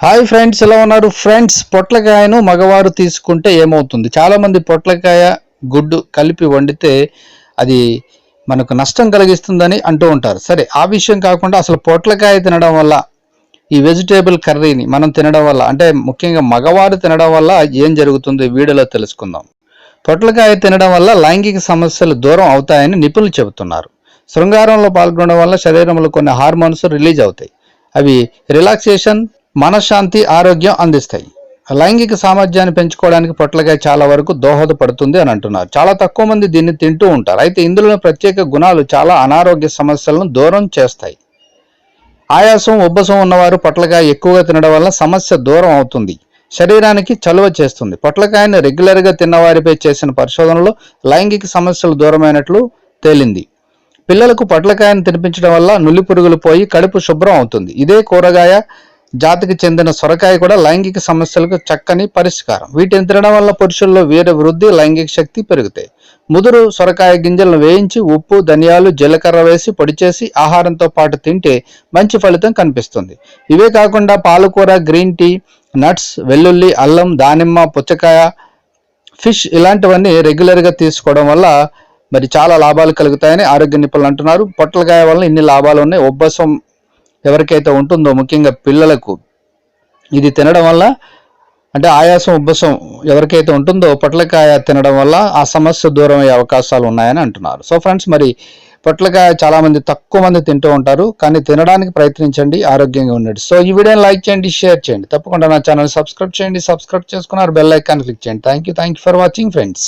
Hi friends ఎలా ఉన్నారు? Friends పొట్లకాయను మగవారు తీసుకుంటే ఏమవుతుంది? చాలా మంది పొట్లకాయ గుడ్డు కలిపి వండితే అది మనకు నష్టం కలిగిస్తుందని అంటూ ఉంటారు. సరే ఆ విషయం కాకుండా అసలు పొట్లకాయ తినడం వల్ల ఈ వెజిటేబుల్ కర్రీని మనం తినడం వల్ల అంటే ముఖ్యంగా మగవారు తినడం వల్ల ఏం జరుగుతుంది? వీడియోలో తెలుసుకుందాం. పొట్లకాయ తినడం వల్ల లైంగిక సమస్యలు దూరం అవుతాయని నిపుణులు చెబుతున్నారు. శృంగారంలో పాల్గొనడం వల్ల శరీరంలో కొన్ని హార్మోన్స్ రిలీజ్ అవుతాయి. అవి రిలాక్సేషన్ మనశ్శాంతి ఆరోగ్యం అందిస్తాయి. లైంగిక సామర్థ్యాన్ని పెంచుకోవడానికి పొట్లకాయ చాలా వరకు దోహదపడుతుంది అని అంటున్నారు. చాలా తక్కువ మంది దీన్ని తింటూ ఉంటారు. అయితే ఇందులో ప్రత్యేక గుణాలు చాలా అనారోగ్య సమస్యలను దూరం చేస్తాయి. ఆయాసం ఉబ్బసం ఉన్నవారు పొట్లకాయ ఎక్కువగా తినడం వల్ల సమస్య దూరం అవుతుంది. శరీరానికి చలువ చేస్తుంది. పొట్లకాయను రెగ్యులర్గా తిన్నవారిపై చేసిన పరిశోధనలో లైంగిక సమస్యలు దూరమైనట్లు తేలింది. పిల్లలకు పొట్లకాయను తినిపించడం వల్ల నులి పురుగులు పోయి కడుపు శుభ్రం అవుతుంది. ఇదే కూరగాయ జాతికి చెందిన సొరకాయ కూడా లైంగిక సమస్యలకు చక్కని పరిష్కారం. వీటిని తినడం వల్ల పురుషుల్లో వీర వృద్ధి లైంగిక శక్తి పెరుగుతాయి. ముదురు సొరకాయ గింజలను వేయించి ఉప్పు ధనియాలు జీలకర్ర వేసి పొడి చేసి ఆహారంతో పాటు తింటే మంచి ఫలితం కనిపిస్తుంది. ఇవే కాకుండా పాలకూర గ్రీన్ టీ నట్స్ వెల్లుల్లి అల్లం దానిమ్మ పుచ్చకాయ ఫిష్ ఇలాంటివన్నీ రెగ్యులర్గా తీసుకోవడం వల్ల మరి చాలా లాభాలు కలుగుతాయని ఆరోగ్య నిపుణులు అంటున్నారు. పొట్లకాయ వల్ల ఇన్ని లాభాలు ఉన్నాయి. ఉబ్బసం ఎవరికైతే ఉంటుందో ముఖ్యంగా పిల్లలకు ఇది తినడం వల్ల అంటే ఆయాసం ఉబ్బసం ఎవరికైతే ఉంటుందో పొట్లకాయ తినడం వల్ల ఆ సమస్య దూరం అయ్యే అవకాశాలు ఉన్నాయని అంటున్నారు. సో ఫ్రెండ్స్ మరి పొట్లకాయ చాలా మంది తక్కువ మంది తింటూ ఉంటారు కానీ తినడానికి ప్రయత్నించండి ఆరోగ్యంగా ఉండండి. సో ఈ వీడియోని లైక్ చేయండి షేర్ చేయండి. తప్పకుండా నా ఛానల్ సబ్స్క్రైబ్ చేయండి సబ్స్క్రైబ్ చేసుకున్నారు బెల్ ఐకాన్ క్లిక్ చేయండి. Thank you thank you for watching friends.